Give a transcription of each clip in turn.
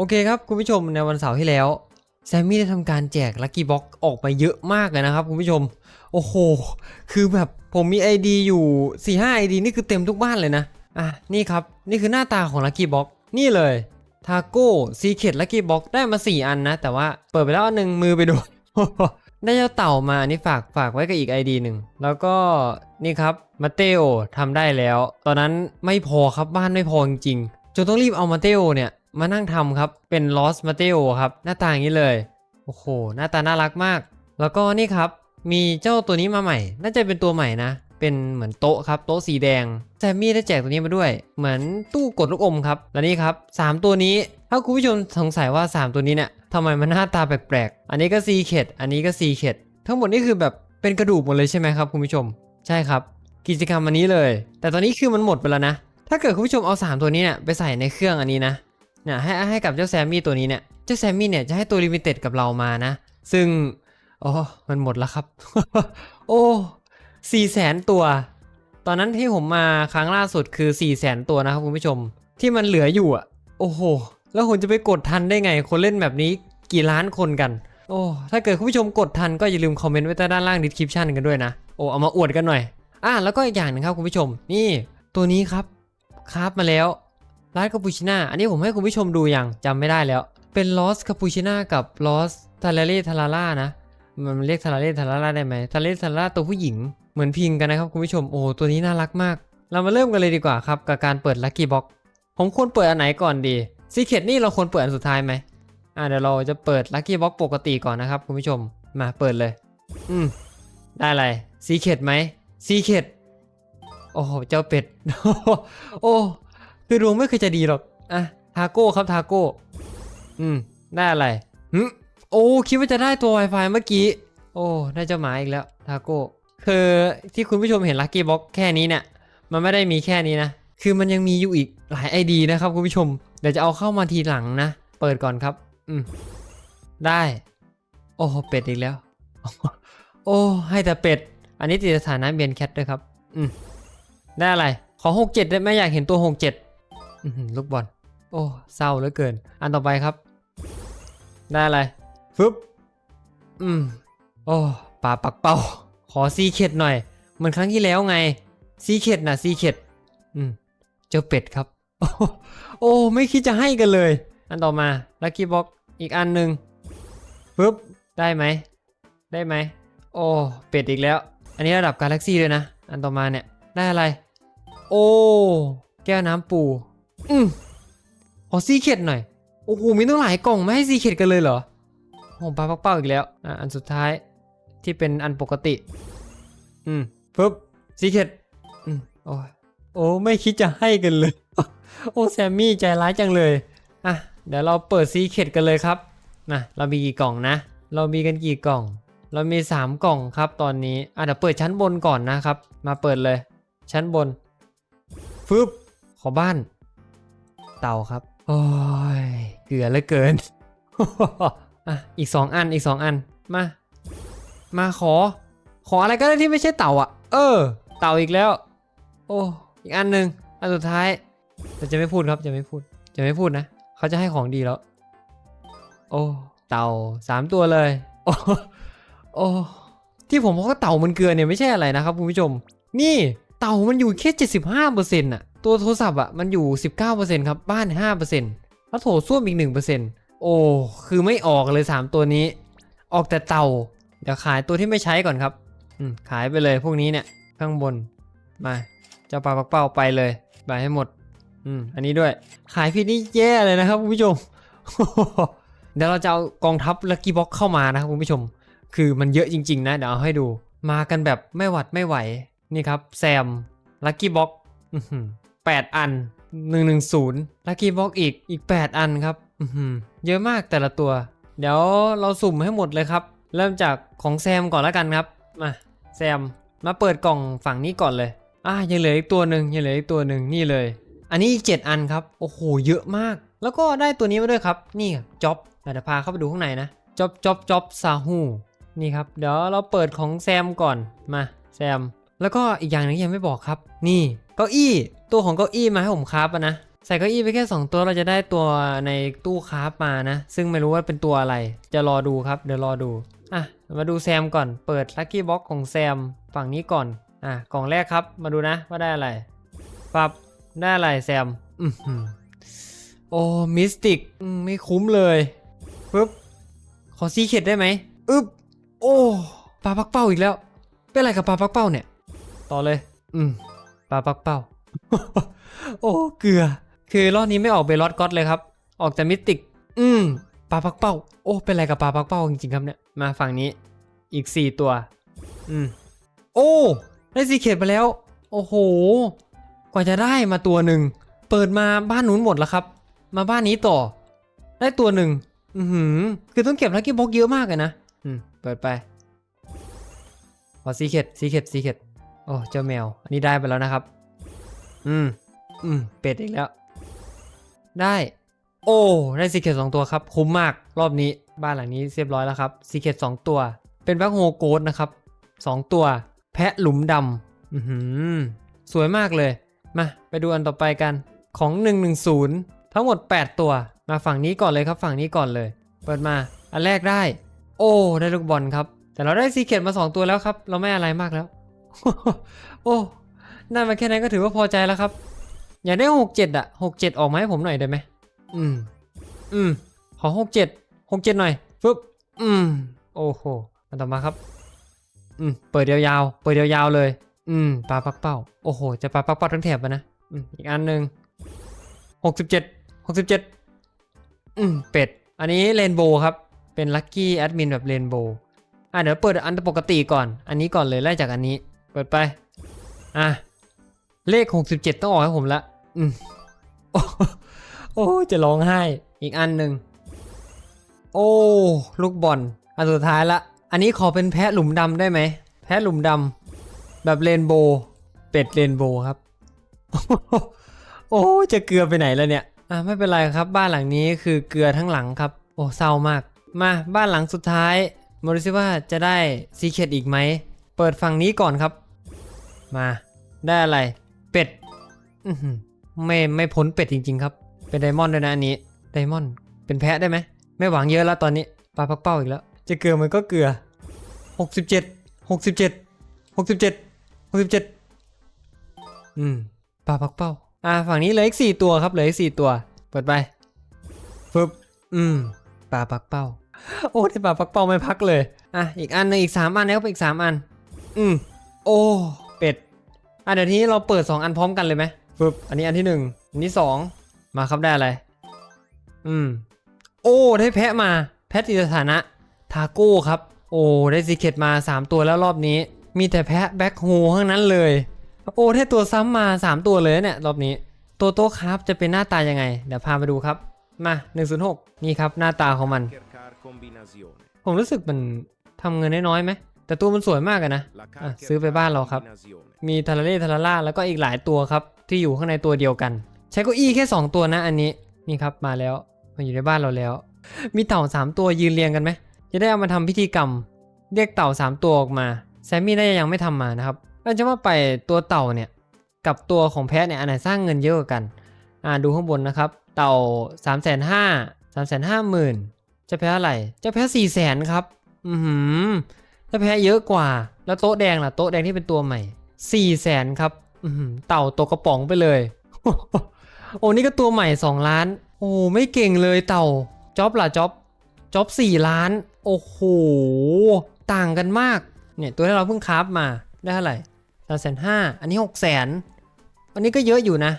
โอเคครับคุณผู้ชมในวันเสาร์ที่แล้วแซมมี่ได้ทำการแจกลัคกี้บ็อกออกไปเยอะมากเลยนะครับคุณผู้ชม โอ้โห คือแบบผมมี ID อยู่ 4 5 ID นี่คือเต็มทุกบ้านเลยนะ อะ นี่ครับ นี่คือหน้าตาของลัคกี้บ็อกนี่เลยทาโก้ซีเคดลัคกี้บ็อกได้มา 4 อันนะ แต่ว่าเปิดไปแล้วอันหนึ่งมือไปโดนได้เจ้าเต่ามาอันนี้ฝากฝากไว้กับอีก ID หนึ่ง แล้วก็นี่ครับมาเตโอทำได้แล้ว ตอนนั้นไม่พอครับบ้านไม่พอจริงๆจนต้องรีบเอามาเตโอเนี่ย มานั่งทำครับเป็นลอสมาเตโอครับหน้าตาอย่างนี้เลย โอ้โห หน้าตาน่ารักมาก แล้วก็นี่ครับมีเจ้าตัวนี้มาใหม่ น่าจะเป็นตัวใหม่นะ เป็นเหมือนโต๊ะครับ โต๊ะสีแดงแซมมี่ได้แจกตัวนี้มาด้วย เหมือนตู้กดลูกอมครับ และนี่ครับ 3 ตัวนี้ ถ้าคุณผู้ชมสงสัยว่า 3 ตัวนี้เนี่ยทำไมมันหน้าตาแปลกๆ อันนี้ก็ซีเคดอันนี้ก็ซีเคดทั้งหมดนี่คือแบบเป็นกระดูกหมดเลยใช่ไหมครับคุณผู้ชม ใช่ครับ กิจกรรมอันนี้เลย แต่ตอนนี้คือมันหมดไปแล้วนะ ถ้าเกิดคุณผู้ชมเอา 3 ตัวนี้เนี่ยไปใส่ในเครื่องอันนี้นะ เนี่ยให้ให้กับเจ้าแซมมี่ตัวนี้เนี่ยเจ้าแซมมี่เนี่ยจะให้ตัวลิมิเต็ดกับเรามานะ ซึ่งโอ้มันหมดแล้วครับ โอ้สี่แสนตัว ตอนนั้นที่ผมมาครั้งล่าสุดคือ4ี่แสนตัวนะครับคุณผู้ชม ที่มันเหลืออยู่อะ โอ้โห แล้วผมจะไปกดทันได้ไง คนเล่นแบบนี้กี่ล้านคนกัน โอ้ถ้าเกิดคุณผู้ชมกดทันก็อย่าลืมคอมเมนต์ไว้ใต้ด้านล่างดีคริปชันกันด้วยนะ โอ้เอามาอวดกันหน่อยอะแล้วก็อีกอย่างหนึงครับคุณผู้ชม นี่ ตัวนี้ครับคราฟมาแล้ว ร้านคาปูชิน่าอันนี้ผมให้คุณผู้ชมดูอย่างจำไม่ได้แล้ว เป็นลอสคาปูชิน่ากับลอสทาราเล่ทาราล่านะ มันเรียกทาราเล่ทาราล่าได้ไหมทาราเล่ทาราล่าตัวผู้หญิงเหมือนพิงกันนะครับคุณผู้ชมโอ้ตัวนี้น่ารักมาก เรามาเริ่มกันเลยดีกว่าครับกับการเปิดลัคกี้บ็อกผมควรเปิดอันไหนก่อนดีซีเคดนี่เราควรเปิดอันสุดท้ายไหมอ่าเดี๋ยวเราจะเปิดลัคกี้บ็อกปกติก่อนนะครับคุณผู้ชมมาเปิดเลย อืมได้อะไรซีเคดไหมซีเคดโอ้โหเจ้าเป็ดโอ้ คือดวงไม่เคยจะดีหรอกอะทาโก้ครับทาโก้อืมได้อะไรหึโอ้คิดว่าจะได้ตัว Wi-Fi เมื่อกี้ โอ้ได้เจ้าหมาอีกแล้วทาโก้คือที่คุณผู้ชมเห็นลั c กี้บ็อกแค่นี้เนี่ยมันไม่ได้มีแค่นี้นะ คือมันยังมีอยู่อีกหลาย ID นะครับคุณผู้ชม เดี๋ยวจะเอาเข้ามาทีหลังนะ เปิดก่อนครับ อืม ได้ โอ้เป็ดอีกแล้ว โอ้ ให้แต่เป็ด อันนี้ติดสถานะเบียนแคทด้วยครับ อืม ได้อะไร ขอหกเจ็ดได้ไหมอยากเห็นตัวหกเจ็ด ลูกบอล โอ้เศร้าเหลือเกิน อันต่อไปครับ ได้อะไรฟึบอืม โอ้ปลาปักเป้า ขอซีเข็ดหน่อย เหมือนครั้งที่แล้วไง ซีเข็ดนะซีเข็ดอืม เจ้าเป็ดครับโอ้โอ้ไม่คิดจะให้กันเลย อันต่อมาลัคกี้บ็อกอีกอันหนึ่งปึ๊บได้ไหม ได้ไหม โอ้เป็ดอีกแล้ว อันนี้ระดับกาแล็กซี่เลยนะ อันต่อมาเนี่ย ได้อะไร โอ้ แก้วน้ำปู อืมขอซีเข็ดหน่อย โอ้โห มีตั้งหลายกล่องไม่ให้ซีเข็ดกันเลยเหรอโอ้ปลาเป้าอีกแล้ว อะ อันสุดท้ายที่เป็นอันปกติ อืมปึ๊บซีเข็ดอืมโอ้โอ้ไม่คิดจะให้กันเลย โอ้แซมมี่ใจร้ายจังเลย อะ เดี๋ยวเราเปิดซีเข็ดกันเลยครับนะเรามีกี่กล่องนะ เรามีกันกี่กล่อง เรามี 3 กล่องครับตอนนี้ อะเดี๋ยวเปิดชั้นบนก่อนนะครับ มาเปิดเลย ชั้นบนฟึบขอบ้าน เต่าครับ โอ้ย เกลือเหลือเกิน อะ อีก 2 อัน อีก 2 อัน มา มาขอ ขออะไรก็ได้ที่ไม่ใช่เต่าอะ เออ เต่าอีกแล้ว โอ้ อีกอันหนึ่งอันสุดท้ายแต่จะไม่พูดครับ จะไม่พูด จะไม่พูดนะ เขาจะให้ของดีแล้ว โอ้ เต่าสามตัวเลย โอ้ โอ้ ที่ผมบอกว่าเต่ามันเกลือเนี่ยไม่ใช่อะไรนะครับคุณผู้ชม นี่ เต่ามันอยู่แค่ 75%น่ะ ตัวโทรศัพท์อะมันอยู่ 19%ครับ บ้าน 5%แล้วโถส้วมอีก 1%โอ้ คือไม่ออกเลย 3 ตัวนี้ ออกแต่เต่า เดี๋ยวขายตัวที่ไม่ใช้ก่อนครับ อืม ขายไปเลยพวกนี้เนี่ย ข้างบน มาเจ้าปลาปักเป้าไปเลย ไปให้หมด อืม อันนี้ด้วย ขายพี่นี่แย่เลยนะครับคุณผู้ชม เดี๋ยวเราจะเอากองทัพลักกี้บ็อกเข้ามานะครับคุณผู้ชม คือมันเยอะจริง ๆ นะ เดี๋ยวเอาให้ดู มากันแบบไม่หวัดไม่ไหว นี่ครับ แซม ลัคกี้บ็อก แปดอันหนึ่งหนึ่งศูนย์ลัคกี้บ็อกอีกอีกแปดอันครับเยอะมากแต่ละตัว เดี๋ยวเราสุ่มให้หมดเลยครับ เริ่มจากของแซมก่อนแล้วกันครับ มาแซมมาเปิดกล่องฝั่งนี้ก่อนเลย อะยังเหลืออีกตัวหนึ่งยังเหลืออีกตัวหนึ่งนี่เลย อันนี้ 7 อันครับ โอ้โห เยอะมาก แล้วก็ได้ตัวนี้มาด้วยครับ นี่จ็อบเดี๋ยวพาเข้าไปดูข้างในนะจ็อบจ็อบจ็อบซาฮูนี่ครับ เดี๋ยวเราเปิดของแซมก่อน มาแซม แล้วก็อีกอย่างหนึงยังไม่บอกครับ นี่เก้าอี้ตัวของเก้าอี้มาให้ผมคราฟอะนะใส่เก้าอี้ไปแค่ 2 ตัวเราจะได้ตัวในตู้คราฟมานะ ซึ่งไม่รู้ว่าเป็นตัวอะไร จะรอดูครับ เดี๋ยวรอดูอะมาดูแซมก่อนเปิดลัคกี้บ็อกของแซมฝั่งนี้ก่อนอะกล่องแรกครับมาดูนะว่าได้อะไรปับได้อะไรแซมอือหือโอ้มิสติกไม่คุ้มเลยปึ๊บขอซีเข็ดได้ไหมอึ๊บโอ้ปลาปักเป้าอีกแล้ว เป็นอะไรกับปลาปักเป้าเนี่ย ต่อเลย อืมปลาปักเป้า โอ้เกลือ คือรอบนี้ไม่ออกเบลอดก็อตเลยครับ ออกแต่มิติก อืมปลาปักเป้า โอ้เป็นอะไรกับปลาปักเป้าจริงๆครับเนี่ย มาฝั่งนี้ อีก 4 ตัว อืม โอ้ได้ซีเข็ดไปแล้ว โอ้โห กว่าจะได้มาตัวหนึ่ง เปิดมาบ้านนู้นหมดแล้วครับ มาบ้านนี้ต่อ ได้ตัวหนึ่ง อือหือ คือต้องเก็บลักกี้บ็อกเยอะมากเลยนะ อืม เปิดไปขอซีเข็ดซีเข็ดซีเข็ด โอ้เจ้าแมว อันนี้ได้ไปแล้วนะครับ อืม อืม เป็ดอีกแล้ว ได้ โอ้ ได้ซีเค็ดสองตัวครับ คุ้มมาก รอบนี้ บ้านหลังนี้เรียบร้อยแล้วครับซีเค็ดสองตัว เป็นแบ็คโฮโกดนะครับสองตัว แพะหลุมดำอือหือสวยมากเลย มา ไปดูอันต่อไปกัน ของ 110 ทั้งหมด 8 ตัว มาฝั่งนี้ก่อนเลยครับ ฝั่งนี้ก่อนเลย เปิดมา อันแรกได้ โอ้ ได้ลูกบอลครับ แต่เราได้ซีเค็ดมา 2 ตัวแล้วครับ เราไม่อะไรมากแล้ว โอ้ได้มาแค่นั้นก็ถือว่าพอใจแล้วครับ อยากได้หกเจ็ดอะหกเจ็ดออกมาให้ผมหน่อยได้ไหมอืม อืม ขอหกเจ็ดหกเจ็ดหน่อยฟึบอืม โอ้โหมาต่อมาครับ อืม เปิดยาวๆ เปิดยาวๆเลย อืม ปลาปักเป้า โอ้โห จะปลาปักเป้าทั้งแถบนะ อืม อีกอันหนึ่งหกสิบเจ็ดหกสิบเจ็ดอืม เป็ด อันนี้เรนโบว์ครับ เป็นลัคกี้แอดมินแบบเรนโบว์อะเดี๋ยวเปิดอันปกติก่อน อันนี้ก่อนเลยไล่จากอันนี้ เปิดไป อะ เลข 67 ต้องออกให้ผมละ อืมโอ้โอ้จะร้องไห้ อีกอันหนึ่ง โอ้ ลูกบอล อันสุดท้ายละ อันนี้ขอเป็นแพะหลุมดำได้ไหม แพะหลุมดำแบบเรนโบว์เป็ดเรนโบว์ครับ โอ้จะเกลือไปไหนแล้วเนี่ย อะไม่เป็นไรครับ บ้านหลังนี้คือเกลือทั้งหลังครับ โอ้เศร้ามาก มาบ้านหลังสุดท้ายมาดูซิว่าจะได้ซีเคดอีกไหม เปิดฝั่งนี้ก่อนครับ มาได้อะไร เป็ดไม่ไม่พ้นเป็ดจริง ๆ ครับ เป็นไดมอนด์ด้วยนะอันนี้ไดมอนด์เป็นแพะได้ไหมไม่หวังเยอะแล้วตอนนี้ปลาปักเป้าอีกแล้ว จะเกลือมันก็เกลือ 67 67 67 67อืมปลาปักเป้า อ่าฝั่งนี้เหลืออีกสี่ตัวครับเหลืออีกสี่ตัว เปิดไปฟึบอืมปลาปักเป้า โอ้ได้ปลาปักเป้าไม่พักเลย อะอีกอันนึงอีกสามอันแล้วอีกสามอัน อืมโอ้เป็ดอะเดี๋ยวทีนี้เราเปิด 2 อันพร้อมกันเลยไหมฟึบอันนี้อันที่ 1 อันที่ 2 มาครับได้อะไร อืม โอ้ได้แพะมา แพะติดสถานะ ทาโก้ครับ โอ้ได้ซีเคตมา 3 ตัวแล้วรอบนี้ มีแต่แพะแบ็คโฮข้างนั้นเลย โอ้ได้ตัวซ้ำมา 3 ตัวเลยเนี่ยรอบนี้ ตัวโต๊ะครับจะเป็นหน้าตายังไง เดี๋ยวพาไปดูครับ มา 106 นี่ครับหน้าตาของมัน Cercar combinazione. ผมรู้สึกมันทำเงินน้อยๆไหม แต่ตัวมันสวยมากนะะซื้อไปบ้านเราครับ มีทาราเล่ทาราล่าแล้วก็อีกหลายตัวครับ ที่อยู่ข้างในตัวเดียวกัน ใช้เก้าอี้แค่ 2 ตัวนะอันนี้นี่ครับมาแล้วมาอยู่ในบ้านเราแล้ว มีเต่า 3 ตัวยืนเรียงกันไหมจะได้เอามาทำพิธีกรรม เรียกเต่า 3 ตัวออกมาแซมมี่น่าจะยังไม่ทำมานะครับเราจะว่าไปตัวเต่าเนี่ยกับตัวของแพะเนี่ยอันไหนสร้างเงินเยอะกว่ากันอ่าดูข้างบนนะครับ เต่า 3 5 0 0 0 0 3 5 0 0 0 0จะแพ้อะไรจะแพ้4 0 0 0 0ครับ อือหือ จะแพ้เยอะกว่า แล้วโต๊ะแดงล่ะ โต๊ะแดงที่เป็นตัวใหม่สี่แสนครับเต่าตกกระป๋องไปเลย โอ้นี่ก็ตัวใหม่2ล้าน โอ้ไม่เก่งเลยเต่าจ็อบล่ะจ็อบจ็อบสี่ล้าน โอ้โห ต่างกันมาก เนี่ยตัวที่เราเพิ่งคราฟมาได้เท่าไหร่สามแสนห้าอันนี้หกแสนอันนี้ก็เยอะอยู่นะ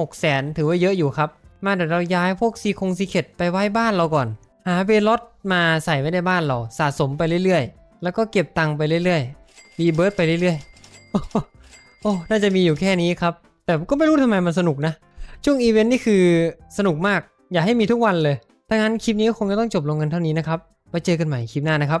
หกแสนถือว่าเยอะอยู่ครับ มาเดี๋ยวเราย้ายพวกซีคงซีเคตไปไว้บ้านเราก่อน หาเบลอตมาใส่ไว้ในบ้านเราสะสมไปเรื่อยๆ แล้วก็เก็บตังค์ไปเรื่อยๆรีเบิร์ตไปเรื่อยๆ โอ้น่าจะมีอยู่แค่นี้ครับ แต่ก็ไม่รู้ทำไมมันสนุกนะ ช่วงอีเวนต์นี่คือสนุกมาก อยากให้มีทุกวันเลยถ้างั้นคลิปนี้ก็คงจะต้องจบลงกันเท่านี้นะครับไว้เจอกันใหม่คลิปหน้านะครับ